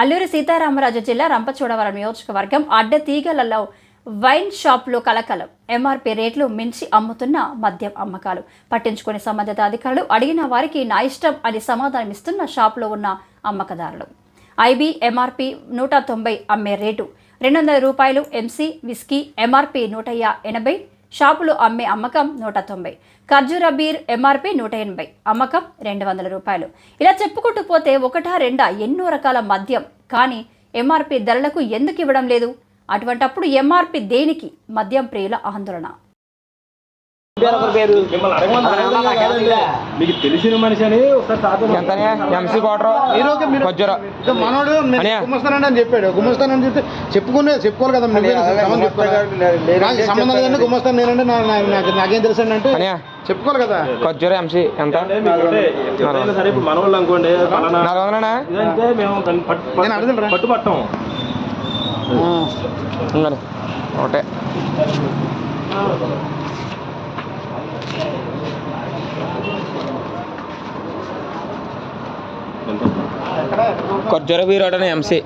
అల్లూరి సీతారామరాజు జిల్లా రంపచోడవరం నియోజకవర్గం అడ్డతీగలలో వైన్ షాప్లో కలకలం. ఎంఆర్పీ రేట్లు మించి అమ్ముతున్న మద్యం అమ్మకాలు. పట్టించుకునే సంబంధిత అధికారులు అడిగిన వారికి నా ఇష్టం అని సమాధానమిస్తున్న షాప్లో ఉన్న అమ్మకదారులు. ఐబీ ఎంఆర్పి నూట తొంభై అమ్మే రేటు. రెండు వందల రూపాయలు ఎంసీ విస్కీ ఎంఆర్పి నూట ఎనభై షాపులు అమ్మే అమ్మకం నూట తొంభై. ఖర్జూర బీర్ ఎంఆర్పి నూట ఎనభై. అమ్మకం రెండు వందల రూపాయలు. ఇలా చెప్పుకుంటూ పోతే ఒకటా రెండా ఎన్నో రకాల మద్యం. కానీ ఎంఆర్పి ధరలకు ఎందుకు ఇవ్వడం లేదు? అటువంటప్పుడు ఎంఆర్పి దేనికి? మద్యం ప్రియుల ఆందోళన. అడగమని మీకు తెలిసిన మనిషి అని ఎంసీ క్వార్టర్ మనోడు నేను అన్నయ్య. గుమ్మస్తానండి అని చెప్పాడు. గుమ్మస్తానని చెప్తే చెప్పుకునే చెప్పుకోవాలి కదా సంబంధం లేదండి గుమ్మస్తాను నేనంటే నాకు తెలుసు అంటే చెప్పుకోవాలి కదా. కొజ్జర ఎంసీ ఎంత? సరే ఇప్పుడు అనుకోండి నాలుగు వందలనా? మేము ఒకటే. ఎంత కొజ్జర బీర్ ఒకటే ఎంసీ